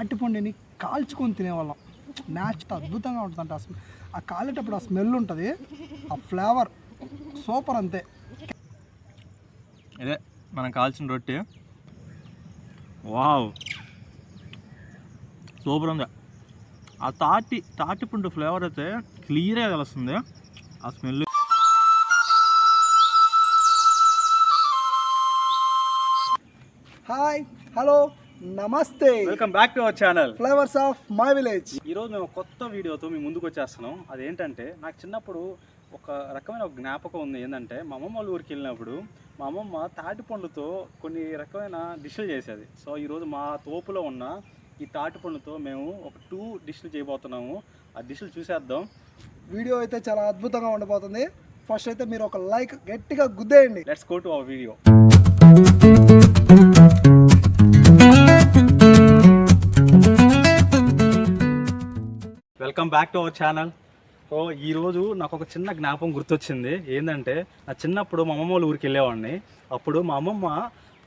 తాటిపండుని కాల్చుకొని తినేవాళ్ళం. న్యాచురల్ అద్భుతంగా ఉంటుంది ఆ స్మె- ఆ కాలేటప్పుడు ఆ స్మెల్ ఉంటుంది ఆ ఫ్లేవర్ సూపర్ అంతే. ఇదే మనం కాల్చిన రొట్టె. వావ్! సూపర్ ఉంది. ఆ తాటి తాటిపుండు ఫ్లేవర్ అయితే క్లియర్గా తెలుస్తుంది. ఆ స్మెల్ హాయ్ హలో. నమస్తే. Welcome back to our channel flavours of my village ఈరోజు మేము కొత్త వీడియోతో మీ ముందుకు వచ్చేస్తున్నాం. అదేంటంటే నాకు చిన్నప్పుడు ఒక రకమైన ఒక జ్ఞాపకం ఉంది. ఏంటంటే మా అమ్మమ్మ వాళ్ళ ఊరికి వెళ్ళినప్పుడు మా అమ్మమ్మ తాటి పండుతో కొన్ని రకమైన డిష్లు చేసేది. సో ఈరోజు మా తోపులో ఉన్న ఈ తాటి పండుతో మేము ఒక టూ డిష్లు చేయబోతున్నాము. ఆ డిష్లు చూసేద్దాం. వీడియో అయితే చాలా అద్భుతంగా ఉండబోతుంది. ఫస్ట్ అయితే మీరు ఒక లైక్ గట్టిగా గుద్దేయండి. Let's go to our video welcome back to our channel so ఈరోజు నాకు ఒక చిన్న జ్ఞాపకం గుర్తొచ్చింది. ఏంటంటే నా చిన్నప్పుడు మా అమ్మమ్మ వాళ్ళ ఊరికి వెళ్ళేవాడిని. అప్పుడు మా అమ్మమ్మ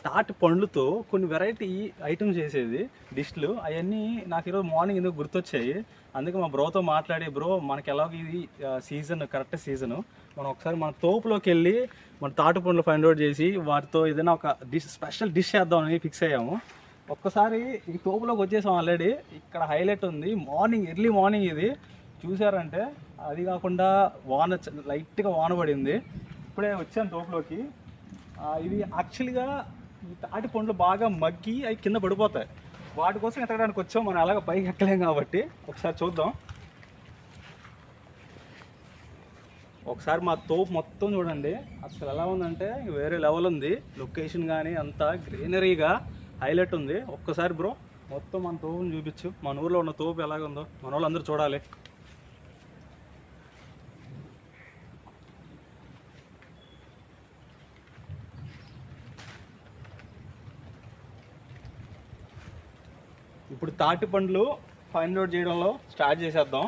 తాటి పండ్లతో కొన్ని వెరైటీ ఐటమ్స్ చేసేది డిష్లు అవన్నీ నాకు ఈరోజు మార్నింగ్ ఎందుకు గుర్తొచ్చాయి? అందుకే మా బ్రోతో మాట్లాడి బ్రో మనకి ఎలాగో ఇది సీజన్ కరెక్ట్ సీజను మనం ఒకసారి మన తోపులోకి వెళ్ళి మన తాటి పండ్లు ఫైండ్ అవుట్ చేసి వాటితో ఏదైనా ఒక డిష్ స్పెషల్ డిష్ చేద్దామని ఫిక్స్ అయ్యాము. ఒక్కసారి ఈ తోపులోకి వచ్చేసాం ఆల్రెడీ ఇక్కడ హైలైట్ ఉంది. మార్నింగ్ ఎర్లీ మార్నింగ్ ఇది. చూసారంటే అది కాకుండా వాన లైట్గా వాన పడింది. ఇప్పుడే వచ్చాను తోపులోకి. ఇది యాక్చువల్గా తాటి పండ్లు బాగా మగ్గి అవి కింద పడిపోతాయి. వాటి కోసం ఎత్తడానికి వచ్చాం. మనం అలాగ పైకి ఎక్కలేం కాబట్టి ఒకసారి చూద్దాం. ఒకసారి మా తోపు మొత్తం చూడండి. అసలు ఎలా ఉందంటే వేరే లెవెల్ ఉంది. లొకేషన్ కానీ అంతా గ్రీనరీగా హైలైట్ ఉంది. ఒక్కసారి బ్రో మొత్తం మన తోపుని చూపించు. మన ఊర్లో ఉన్న తోపు ఎలాగుందో మన వాళ్ళు అందరూ చూడాలి. ఇప్పుడు తాటి పండ్లు ఫైన్ అవుట్ చేయడంలో స్టార్ట్ చేసేద్దాం.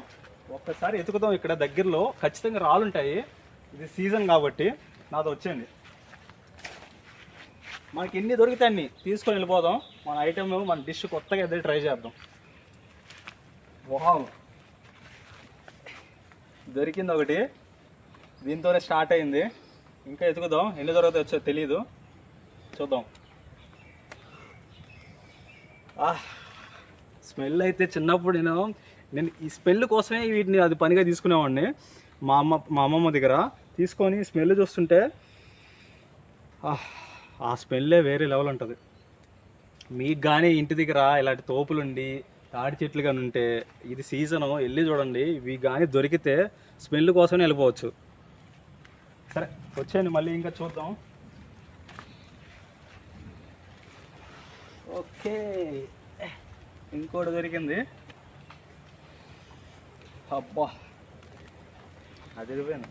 ఒక్కసారి ఎతుకుదాం ఇక్కడ దగ్గరలో. ఖచ్చితంగా రాళ్ళుంటాయి ఇది సీజన్ కాబట్టి నాతో వచ్చేయండి. మనకి ఎన్ని దొరికితే అన్ని తీసుకొని వెళ్ళిపోదాం. మన ఐటమ్ మన డిష్ కొత్తగా ఎదురు ట్రై చేద్దాం. వావ్ దొరికింది ఒకటి. దీంతోనే స్టార్ట్ అయింది. ఇంకా ఎతుకుదాం. ఎన్ని దొరుకుతాయి వచ్చో తెలీదు. చూద్దాం. ఆహ్ స్మెల్ అయితే చిన్నప్పుడు నేను నేను ఈ స్మెల్ కోసమే వీటిని అది పనిగా తీసుకునేవాడిని. మా అమ్మ మా అమ్మమ్మ దగ్గర తీసుకొని స్మెల్ చూస్తుంటే ఆహ్, ఆ స్మెల్లే వేరే లెవెల్ ఉంటుంది. మీకు కానీ ఇంటి దగ్గర ఇలాంటి తోపులుండి తాడి చెట్లు కానీ ఉంటే ఇది సీజను వెళ్ళి చూడండి. ఇవి కానీ దొరికితే స్మెల్ కోసమే వెళ్ళిపోవచ్చు. సరే వచ్చేయండి మళ్ళీ ఇంకా చూద్దాం. ఓకే. ఇంకోటి దొరికింది. అబ్బా అది దొరికిపోయింది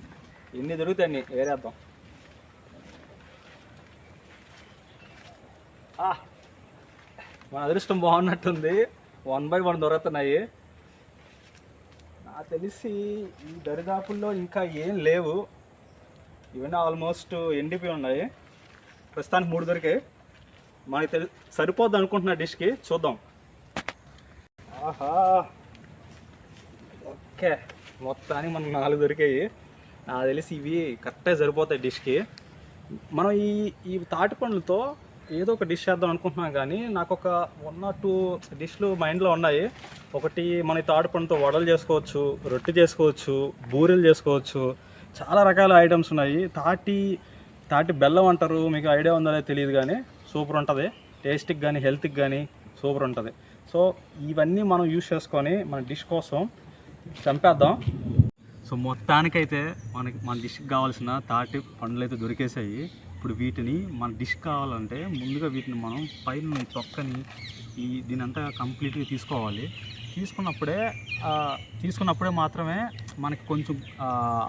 ఎన్ని దొరుకుతాయి అన్ని వేరేద్దాం. మన అదృష్టం బాగున్నట్టుంది. వన్ బై వన్ దొరుకుతున్నాయి. నాకు తెలిసి ఈ దరిదాపుల్లో ఇంకా ఏం లేవు. ఇవన్నీ ఆల్మోస్ట్ ఎండిపోయి ఉన్నాయి. ప్రస్తుతానికి మూడు దొరికాయి. మనకి తెలి సరిపోద్ది అనుకుంటున్న డిష్కి చూద్దాం. ఆహా. ఓకే. మొత్తానికి మనకు నాలుగు దొరికాయి. నాకు తెలిసి ఇవి కరెక్టే సరిపోతాయి డిష్కి మనం ఈ ఈ తాటి పండ్లతో ఏదో ఒక డిష్ చేద్దాం అనుకుంటున్నాం కానీ నాకు ఒక వన్ ఆర్ టూ డిష్లు మైండ్లో ఉన్నాయి. ఒకటి మన ఈ పండుతో వడలు చేసుకోవచ్చు రొట్టె చేసుకోవచ్చు బూరెలు చేసుకోవచ్చు. చాలా రకాల ఐటమ్స్ ఉన్నాయి. తాటి తాటి బెల్లం అంటారు. మీకు ఐడియా ఉందో తెలియదు కానీ సూపర్ ఉంటుంది. టేస్ట్కి కానీ హెల్త్కి కానీ సూపర్ ఉంటుంది. సో ఇవన్నీ మనం యూస్ చేసుకొని మన డిష్ కోసం చంపేద్దాం. సో మొత్తానికైతే మనకి మన డిష్కి కావాల్సిన తాటి పండ్లు అయితే దొరికేసాయి ఇప్పుడు వీటిని మన డిష్ కావాలంటే ముందుగా వీటిని మనం పైన తొక్కని ఈ దీని అంతా కంప్లీట్గా తీసుకోవాలి. తీసుకున్నప్పుడే తీసుకున్నప్పుడే మాత్రమే మనకి కొంచెం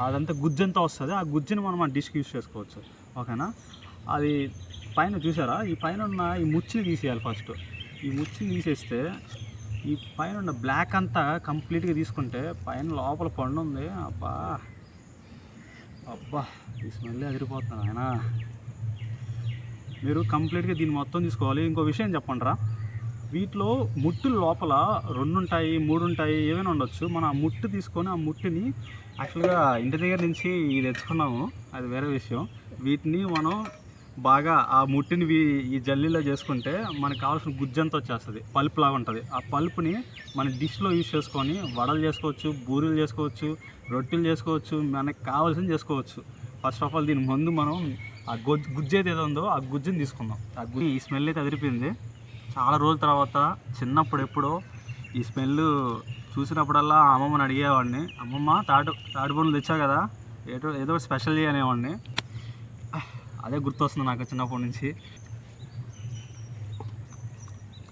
అదంతా గుజ్జంతా వస్తుంది. ఆ గుజ్జుని మనం మన డిష్కి యూస్ చేసుకోవచ్చు. ఓకేనా? అది పైన చూసారా? ఈ పైన ఉన్న ఈ ముచ్చిని తీసేయాలి ఫస్ట్. ఈ ముచ్చిని తీసేస్తే ఈ పైన ఉన్న బ్లాక్ అంతా కంప్లీట్గా తీసుకుంటే పైన లోపల పండు ఉంది. అబ్బా! అబ్బా! ఈ స్మెల్ అదిరిపోతున్నాను ఆయన మీరు కంప్లీట్గా దీన్ని మొత్తం తీసుకోవాలి. ఇంకో విషయం చెప్పండిరా. వీటిలో ముట్టులు లోపల రెండు ఉంటాయి మూడు ఉంటాయి ఏమైనా ఉండొచ్చు. మనం ఆ ముట్టు తీసుకొని ఆ ముట్టుని యాక్చువల్గా ఇంటి దగ్గర నుంచి ఇది తెచ్చుకున్నాము. అది వేరే విషయం. వీటిని మనం బాగా ఆ ముట్టిని ఈ జల్లీలో చేసుకుంటే మనకు కావాల్సిన గుజ్జంతా వచ్చేస్తుంది. పల్పు లాగా ఉంటుంది. ఆ పల్ప్ని మన డిష్లో యూజ్ చేసుకొని వడలు చేసుకోవచ్చు బూరెలు చేసుకోవచ్చు రొట్టెలు చేసుకోవచ్చు మనకు కావాల్సింది చేసుకోవచ్చు. ఫస్ట్ ఆఫ్ ఆల్ దీని ముందు మనం ఆ గుజ్జు గుజ్జు అయితే ఏదో ఉందో ఆ గుజ్జుని తీసుకుందాం. ఆ గుజ్జు ఈ స్మెల్ అయితే అదిరిపోయింది. చాలా రోజుల తర్వాత చిన్నప్పుడు ఎప్పుడో ఈ స్మెల్ చూసినప్పుడల్లా అమ్మమ్మని అడిగేవాడిని. అమ్మమ్మ తాటు తాటి బొండ్లు తెచ్చావు కదా ఏదో ఏదో ఒకటి స్పెషల్ అనేవాడిని. అదే గుర్తొస్తుంది నాకు చిన్నప్పటి నుంచి.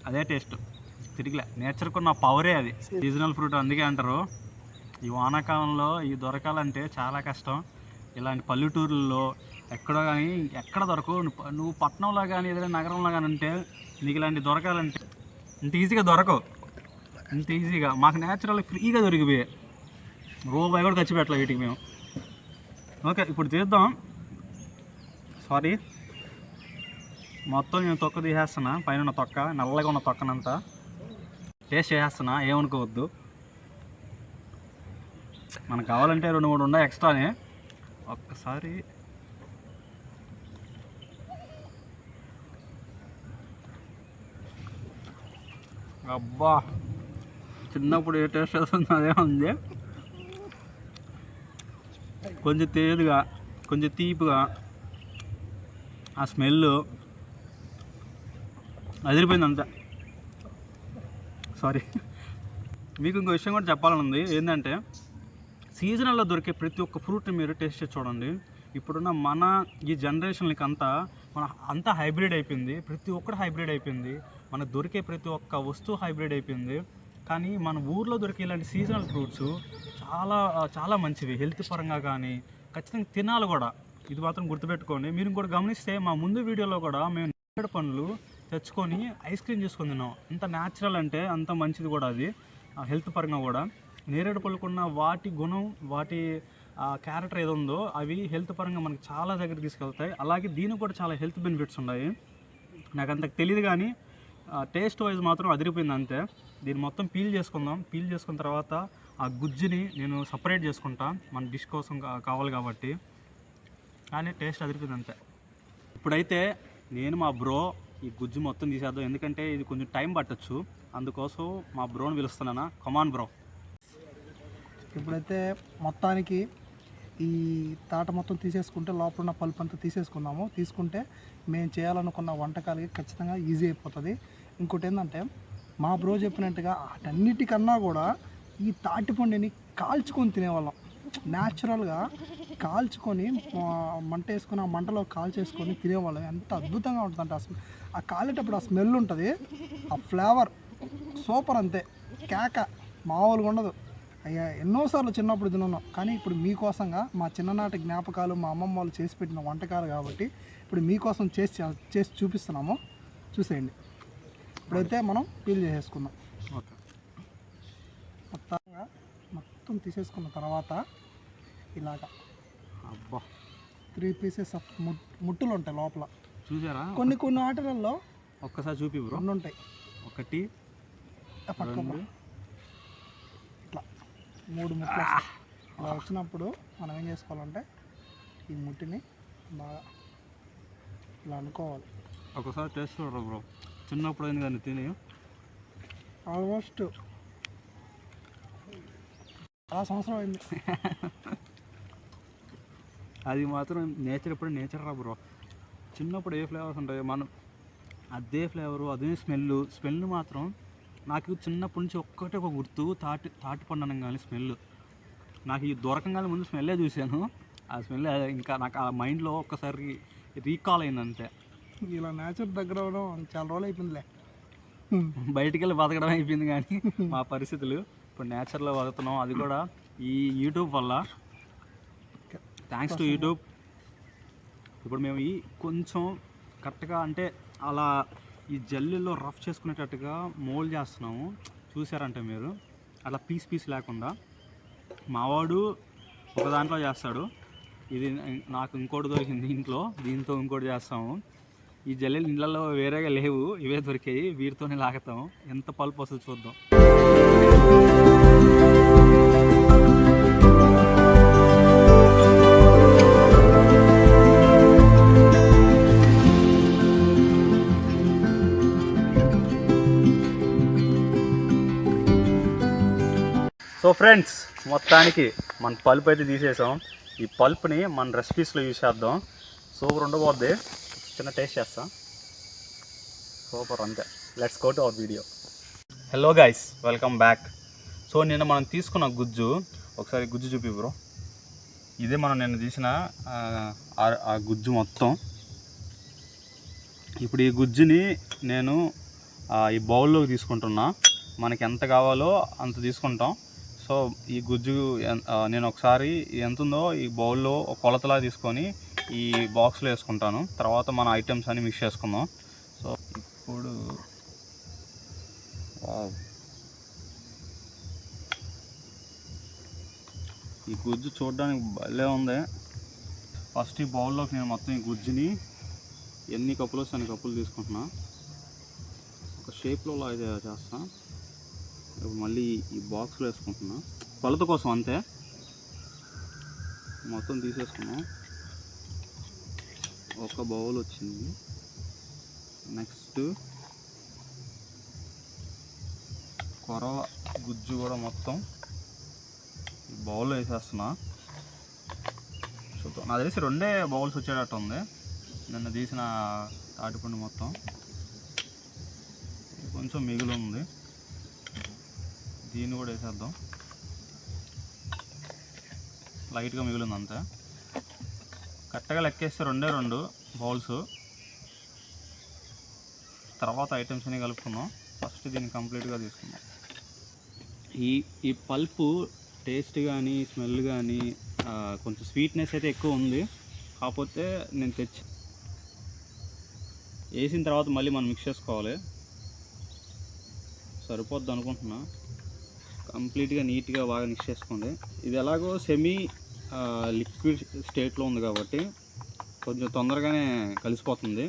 అదే టేస్ట్. తిరిగిలే. నేచర్కు ఉన్న పవరే అది. సీజనల్ ఫ్రూట్ అందుకే అంటారు. ఈ వానాకాలంలో ఇవి దొరకాలంటే చాలా కష్టం. ఇలాంటి పల్లెటూర్లలో ఎక్కడో కానీ ఎక్కడ దొరకవు. నువ్వు- నువ్వు పట్టణంలో కానీ ఏదైనా నగరంలో కానీ ఉంటే నీకు ఇలాంటి దొరకాలంటే ఇంత ఈజీగా దొరకవు. ఇంత ఈజీగా. మాకు నేచురల్ ఫ్రీగా దొరికిపోయాయి రూపాయి కూడా ఖర్చు పెట్టలే వీటికి మేము. ఓకే ఇప్పుడు తీద్దాం. సారీ మొత్తం నేను తొక్క తీసేస్తున్నా. పైన ఉన్న తొక్క నల్లగా ఉన్న తొక్కనంతా టేస్ట్ చేసేస్తున్నా. ఏమనుకోవద్దు. మనకు కావాలంటే రెండు మూడు ఉన్నాయి ఎక్స్ట్రానే ఒక్కసారి అబ్బా. చిన్నప్పుడు ఏ టేస్ట్ వస్తుంది అదే ఉంది. కొంచెం తేదుగా కొంచెం తీపిగా ఆ స్మెల్ అదిరిపోయింది అంతా సారీ మీకు ఇంకో విషయం కూడా చెప్పాలని ఉంది ఏంటంటే సీజనల్లో దొరికే ప్రతి ఒక్క ఫ్రూట్ని మీరు టేస్ట్ చేసి చూడండి. ఇప్పుడున్న మన ఈ జనరేషన్కి అంతా మన అంతా హైబ్రిడ్ అయిపోయింది. ప్రతి ఒక్కటి హైబ్రిడ్ అయిపోయింది. మనకు దొరికే ప్రతి ఒక్క వస్తువు హైబ్రిడ్ అయిపోయింది. కానీ మన ఊర్లో దొరికే ఇలాంటి సీజనల్ ఫ్రూట్స్ చాలా చాలా మంచివి. హెల్త్ పరంగా కానీ ఖచ్చితంగా తినాలి కూడా. ఇది మాత్రం గుర్తుపెట్టుకోండి. మీరు కూడా గమనిస్తే మా ముందు వీడియోలో కూడా మేము నేరేడు పండ్లు తెచ్చుకొని ఐస్ క్రీమ్ చేసుకొని తిన్నాం. ఎంత న్యాచురల్ అంటే అంత మంచిది కూడా అది. హెల్త్ పరంగా కూడా. నేరేడు పళ్ళకున్న వాటి గుణం వాటి క్యారెక్టర్ ఏదో ఉందో అవి హెల్త్ పరంగా మనకు చాలా దగ్గర తీసుకెళ్తాయి. అలాగే దీనికి కూడా చాలా హెల్త్ బెనిఫిట్స్ ఉన్నాయి. నాకు అంత తెలియదు కానీ టేస్ట్ వైజ్ మాత్రం అదిరిపోయింది అంతే దీన్ని మొత్తం పీల్ చేసుకుందాం. పీల్ చేసుకున్న తర్వాత ఆ గుజ్జుని నేను సపరేట్ చేసుకుంటా. మన డిష్ కోసం కావాలి కాబట్టి. కానీ టేస్ట్ అదిరిపోయింది అంతే ఇప్పుడైతే నేను మా బ్రో ఈ గుజ్జు మొత్తం తీసేద్దాం. ఎందుకంటే ఇది కొంచెం టైం పట్టచ్చు. అందుకోసం మా బ్రోని పిలుస్తున్నానా. కమాన్ బ్రో ఇప్పుడైతే మొత్తానికి ఈ తాట మొత్తం తీసేసుకుంటే లోపల ఉన్న పల్పు అంతా తీసేసుకున్నాము. తీసుకుంటే మేము చేయాలనుకున్న వంటకాలకి ఖచ్చితంగా ఈజీ అయిపోతుంది. ఇంకోటి ఏంటంటే మా బ్రో చెప్పినట్టుగా వాటన్నిటికన్నా కూడా ఈ తాటిపండుని కాల్చుకొని తినేవాళ్ళం. న్యాచురల్గా కాల్చుకొని మంట వేసుకొని ఆ మంటలో కాల్చేసుకొని తినేవాళ్ళం. ఎంత అద్భుతంగా ఉంటుందంటే అసలు ఆ కాలేటప్పుడు ఆ స్మెల్ ఉంటుంది. ఆ ఫ్లేవర్ సూపర్ అంతే. కేక మామూలుగా ఉండదు. అయ్యా ఎన్నోసార్లు చిన్నప్పుడు తిన్నాను. కానీ ఇప్పుడు మీకోసంగా మా చిన్ననాటి జ్ఞాపకాలు మా అమ్మమ్మ వాళ్ళు చేసి పెట్టిన వంటకాలు కాబట్టి ఇప్పుడు మీకోసం చేసి చేసి చూపిస్తున్నాము. చూసేయండి. ఇప్పుడైతే మనం పీల్ చేసేసుకుందాం. ఓకే మొత్తంగా మొత్తం తీసేసుకున్న తర్వాత ఇలాగా అబ్బా. త్రీ పీసెస్ ఆఫ్ ముట్టులు ఉంటాయి లోపల. చూసారా? కొన్ని కొన్ని ఆటలలో ఒక్కసారి చూపి రెండు ఉంటాయి ఒకటి ఇట్లా మూడు ముట్లు. ఇలా వచ్చినప్పుడు మనం ఏం చేసుకోవాలంటే ఈ ముట్టిని బాగా ఇలా అనుకోవాలి. ఒకసారి టేస్ట్ చూడరు బ్రో? చిన్నప్పుడు అయింది కానీ తిని. ఆల్మోస్ట్ చాలా సంవత్సరం అయింది. అది మాత్రం నేచర్ ఎప్పుడు నేచర్ రా బ్రో. చిన్నప్పుడు ఏ ఫ్లేవర్స్ ఉంటాయి మనం అదే ఫ్లేవరు అదే స్మెల్ స్మెల్ మాత్రం నాకు చిన్నప్పటి నుంచి ఒక్కటే ఒక గుర్తు తాటి తాటి పండు అనగానే స్మెల్. నాకు ఈ దొరకంగానే ముందు స్మెల్లే చూశాను. ఆ స్మెల్ ఇంకా నాకు ఆ మైండ్లో ఒక్కసారి రీకాల్ అయింది అంతే ఇలా నేచర్ దగ్గర అవడం చాలా రోజులు అయిపోయిందిలే. బయటికి వెళ్ళి బతకడం అయిపోయింది కానీ మా పరిస్థితులు. ఇప్పుడు నేచర్లో బతుకుతున్నాం. అది కూడా ఈ యూట్యూబ్ వల్ల. Thanks to YouTube. ఇప్పుడు మేము ఈ కొంచెం కరెక్ట్గా అంటే అలా ఈ జల్లీలో రఫ్ చేసుకునేటట్టుగా మోల్డ్ చేస్తున్నాము. చూసారంటే మీరు? అలా పీస్ పీస్ లేకుండా. మావాడు ఒక దాంట్లో చేస్తాడు. ఇది నాకు ఇంకోటి దొరికింది ఇంట్లో. దీంతో ఇంకోటి చేస్తాము. ఈ జల్లెలు నీళ్ళలో వేరేగా లేవు. ఇవే దొరికాయి. వీటితోనే లాగుతాము ఎంత పల్పు వస్తుంది చూద్దాం. సో ఫ్రెండ్స్ మొత్తానికి మన పల్ప్ అయితే తీసేసాం. ఈ పల్ప్ని మన రెసిపీస్లో యూజ్ చేద్దాం. సూపర్ ఉండబోద్ది. చిన్న టేస్ట్ చేస్తాం. సూపర్ అంతే. Let's go to our video hello guys welcome back so నిన్న మనం తీసుకున్న గుజ్జు ఒకసారి గుజ్జు చూపి బ్రో ఇదే మనం నిన్న తీసిన ఆ, గుజ్జు మొత్తం. ఇప్పుడు ఈ గుజ్జుని నేను ఈ బౌల్లోకి తీసుకుంటున్నా. మనకి ఎంత కావాలో అంత తీసుకుంటాం. సో ఈ గుజ్జు నేను ఒకసారి ఎంత ఉందో ఈ బౌల్లో కొలతలా తీసుకొని ఈ బాక్స్లో వేసుకుంటాను. తర్వాత మన ఐటమ్స్ అన్ని మిక్స్ చేసుకుందాం. సో ఇప్పుడు ఈ గుజ్జు చూడడానికి భలే ఉంది. ఫస్ట్ ఈ బౌల్లోకి నేను మొత్తం ఈ గుజ్జుని ఎన్ని కప్పులు వస్తే అన్ని కప్పులు తీసుకుంటున్నా. ఒక షేప్లో లాగా చేస్తాను మళ్ళీ ఈ బాక్స్లో వేసుకుంటున్నా. కొలత కోసం అంతే. మొత్తం తీసేసుకున్నాం. ఒక బౌల్ వచ్చింది. నెక్స్ట్ కొరవ గుజ్జు కూడా మొత్తం బౌల్ బౌల్లో వేసేస్తున్నా. చూద్దాం. నాకు తెలిసి రెండే బౌల్స్ వచ్చేటట్టు ఉంది. నిన్న తీసిన తాటిపండు మొత్తం. కొంచెం మిగిలి ఉంది. దీన్ని కూడా వేసేద్దాం. లైట్గా మిగిలింది అంతే కరెక్ట్గా లెక్కేస్తే రెండే రెండు బౌల్స్ తర్వాత ఐటమ్స్ అన్ని కలుపుకుందాం. ఫస్ట్ దీన్ని కంప్లీట్గా తీసుకుందాం. ఈ ఈ పల్పు టేస్ట్ కానీ స్మెల్ కానీ కొంచెం స్వీట్నెస్ అయితే ఎక్కువ ఉంది. కాకపోతే నేను తెచ్చి వేసిన తర్వాత మళ్ళీ మనం మిక్స్ చేసుకోవాలి. సరిపోద్ది అనుకుంటున్నా. కంప్లీట్గా నీట్గా బాగా మిక్స్ చేసుకోండి. ఇది ఎలాగో సెమీ లిక్విడ్ స్టేట్లో ఉంది కాబట్టి కొంచెం తొందరగానే కలిసిపోతుంది.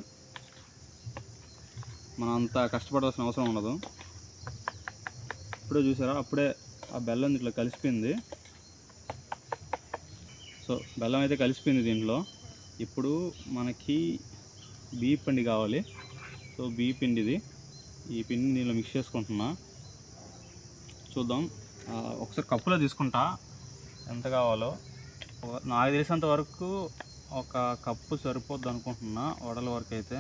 మనం అంత కష్టపడాల్సిన అవసరం ఉండదు. ఇప్పుడే చూసారా? అప్పుడే ఆ బెల్లం ఇట్లా కలిసిపోయింది. సో బెల్లం అయితే కలిసిపోయింది దీంట్లో. ఇప్పుడు మనకి బియ్య పిండి కావాలి. సో బియ్య పిండిది ఈ పిండిని దీనిలో మిక్స్ చేసుకుంటున్నా. చూద్దాం. ఒకసారి కప్పులో తీసుకుంటా. ఎంత కావాలో. నాకు తెలిసినంత వరకు ఒక కప్పు సరిపోద్ది అనుకుంటున్నా వడల వరకు అయితే.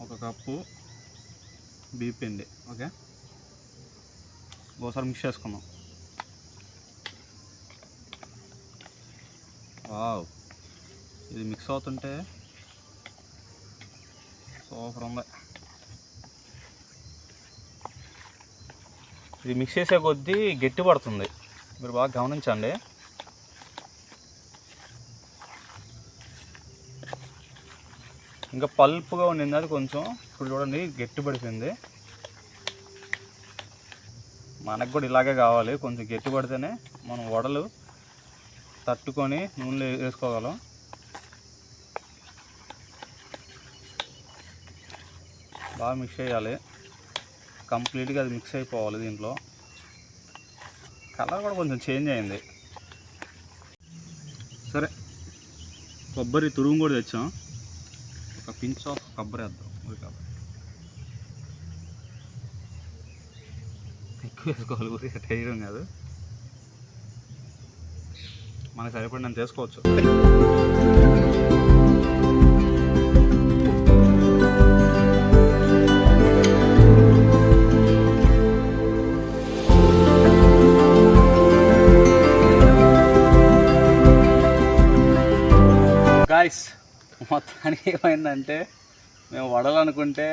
ఒక కప్పు బీపిండి ఓకే? ఒకసారి మిక్స్ చేసుకుందాం. వావ్. ఇది మిక్స్ అవుతుంటే సూపర్ ఉంది ఇది మిక్స్ చేసే కొద్దీ గట్టి పడుతుంది. మీరు బాగా గమనించండి. ఇంకా పల్పుగా ఉండింది అది కొంచెం. ఇప్పుడు చూడండి గట్టి పడిపోయింది. మనకు కూడా ఇలాగే కావాలి. కొంచెం గట్టి పడితేనే మనం వడలు తట్టుకొని నూనెలో వేసుకోగలం. బాగా మిక్స్ చేయాలి. కంప్లీట్గా అది మిక్స్ అయిపోవాలి దీంట్లో. కలర్ కూడా కొంచెం చేంజ్ అయింది. సరే కొబ్బరి తురుము కూడా తెచ్చాం. ఒక పించ్ ఆఫ్ కొబ్బరి వేద్దాం ఊరి కొబ్బరి ఎక్కువ వేసుకోవాలి ఊరి టైరం కాదు. మనకు సరిపడినంత చేసుకోవచ్చు గాయస్ మొత్తానికి ఏమైందంటే మేము వడలు అనుకుంటే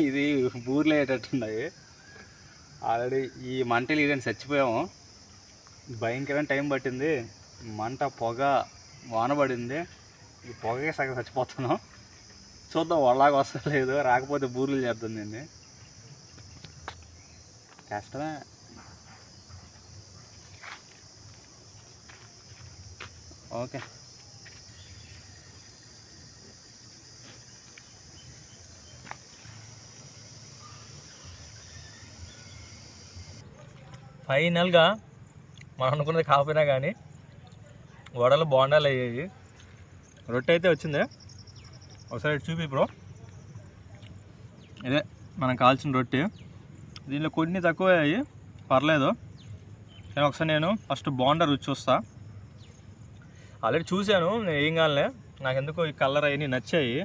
ఇది బూర్లు అయ్యేటట్టున్నాయి ఆల్రెడీ ఈ మంటలు ఇదని చచ్చిపోయాము. భయంకరమైన టైం పట్టింది. మంట పొగ వాన పడింది. ఈ పొగకే సగం చచ్చిపోతున్నాం. చూద్దాం వాళ్ళలాగా వస్తలేదు రాకపోతే బూర్లు చేద్దాం దీన్ని. కష్టమే. ఓకే ఫైనల్గా మనం అనుకున్నది కాకపోయినా కానీ వడలు బోండాలు అయ్యాయి. రొట్టె అయితే వచ్చింది. ఒకసారి చూపి బ్రో. ఇదే మనం కాల్చిన రొట్టె. దీనిలో కొన్ని తక్కువ అయ్యాయి. పర్లేదు. కానీ ఒకసారి నేను ఫస్ట్ బోండా రుచి చూస్తా. ఆల్రెడీ చూశాను నేను ఏం కాలే నాకు ఎందుకో ఈ కలర్ అవన్నీ నచ్చాయి.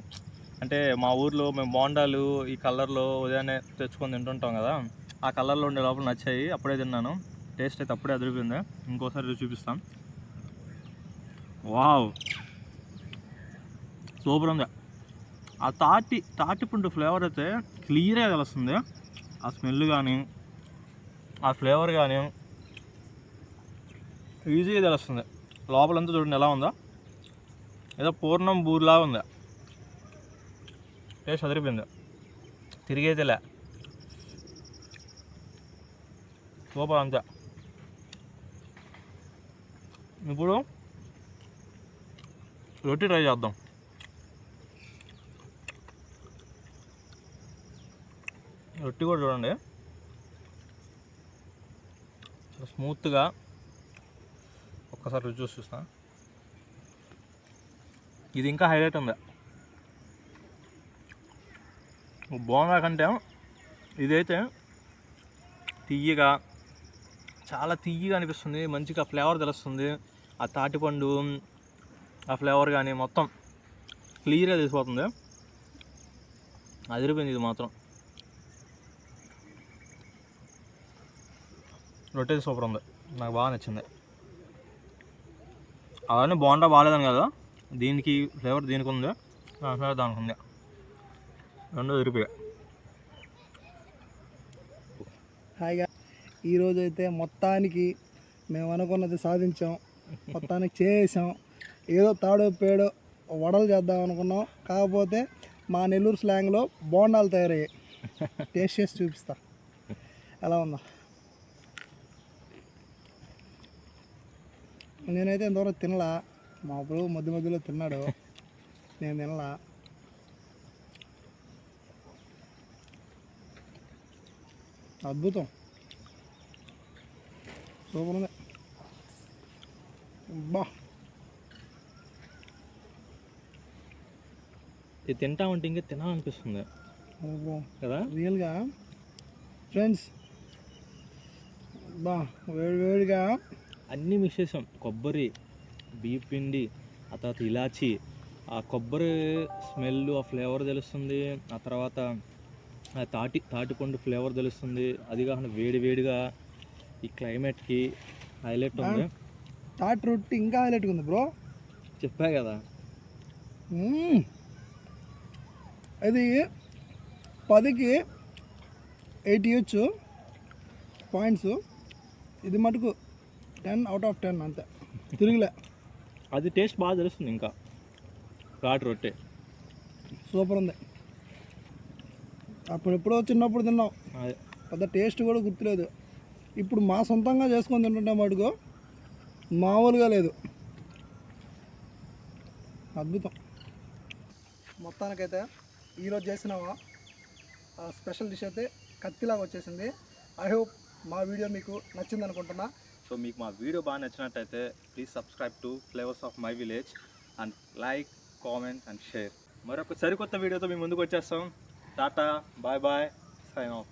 అంటే మా ఊర్లో మేము బోండాలు ఈ కలర్లో ఉదయాన్నే తెచ్చుకొని తింటుంటాం కదా. ఆ కలర్లో ఉండే లోపల నచ్చాయి. అప్పుడే తిన్నాను. టేస్ట్ అయితే అప్పుడే అదిరిపోయింది. ఇంకోసారి చూపిస్తాం. చూపిస్తాను వావ్! సూపర్ ఉంది. ఆ తాటి తాటి పండు ఫ్లేవర్ అయితే క్లియర్గా తెలుస్తుంది. ఆ స్మెల్ కానీ ఆ ఫ్లేవర్ కానీ ఈజీగా తెలుస్తుంది. లోపలంతా చూడండి ఎలా ఉందో. ఏదో పూర్ణం బూర్లా ఉంది. టేస్ట్ అదిరిపోయింది. తిరిగేదిలే. సూపర్ ఇప్పుడు రొట్టి ట్రై చేద్దాం. రొట్టి కూడా చూడండి. చాలా స్మూత్గా ఒక్కసారి రుచి చూసి చూస్తా. ఇది ఇంకా హైలైట్ ఉంది. బోనా కంటే ఇదైతే తీయగా చాలా తీయగా అనిపిస్తుంది మంచిగా ఫ్లేవర్ తెలుస్తుంది. ఆ తాటిపండు ఆ ఫ్లేవర్ కానీ మొత్తం క్లియర్గా తెలిసిపోతుంది. అదిరిపోయింది ఇది మాత్రం. రొట్టె సూపర్ ఉంది. నాకు బాగా నచ్చింది. అవన్నీ బాగుంటా బాగాలేదని కదా దీనికి ఫ్లేవర్ దీనికి ఉంది. దాని ఫ్లేవర్ దానికి ఉంది. రెండు ఎదిరిపోయాయి హాయిగా ఈరోజు అయితే మొత్తానికి మేము అనుకున్నది సాధించాం. మొత్తానికి చేసాం ఏదో తాడో పేడో వడలు చేద్దాం అనుకున్నాం. కాకపోతే మా నెల్లూరు స్లాంగ్లో బోండాలు తయారయ్యాయి. టేస్ట్ చేసి చూపిస్తా. ఎలా ఉందా. నేనైతే ఇంతవరకు తినలా. మా అప్పుడు మధ్య మధ్యలో తిన్నాడు. నేను తినలా. అద్భుతం. సూపర్ ఉంది బా ఇది తింటా ఉంటే ఇంకా తినాలనిపిస్తుంది. కదా? రియల్గా ఫ్రెండ్స్ బా వేడి వేడిగా? అన్నీ మిక్స్ చేసాం కొబ్బరి బియ్య పిండి ఆ తర్వాత ఇలాచి. ఆ కొబ్బరి స్మెల్ ఆ ఫ్లేవర్ తెలుస్తుంది. ఆ తర్వాత తాటి తాటిపండు ఫ్లేవర్ తెలుస్తుంది. అది కాకుండా వేడి వేడిగా ఈ క్లైమేట్కి హైలైట్ ఉంది. తాటి రొట్టి ఇంకా హైలైట్గా ఉంది బ్రో. చెప్పా కదా. అది పదికి ఎయిట్ ఇవ్వచ్చు. పాయింట్స్ ఇది మటుకు టెన్ అవుట్ ఆఫ్ టెన్ అంతే. తిరుగులే. అది టేస్ట్ బాగా తెలుస్తుంది ఇంకా. ఘాటు రొట్టె సూపర్ ఉంది. అప్పుడు ఎప్పుడో చిన్నప్పుడు తిన్నాం. అదే. పెద్ద టేస్ట్ కూడా గుర్తులేదు. ఇప్పుడు మా సొంతంగా చేసుకొని తింటుంటే అడుగు. మామూలుగా లేదు. అద్భుతం. మొత్తానికైతే ఈరోజు చేసిన స్పెషల్ డిష్ అయితే కత్తిలాగా వచ్చేసింది. ఐ హోప్ మా వీడియో మీకు నచ్చింది అనుకుంటున్నా. సో మీకు మా వీడియో బాగా నచ్చినట్టయితే please subscribe to flavours of my village and like comment and share మరొక సరికొత్త వీడియోతో మేము ముందుకు వచ్చేస్తాం. Tata bye bye sign off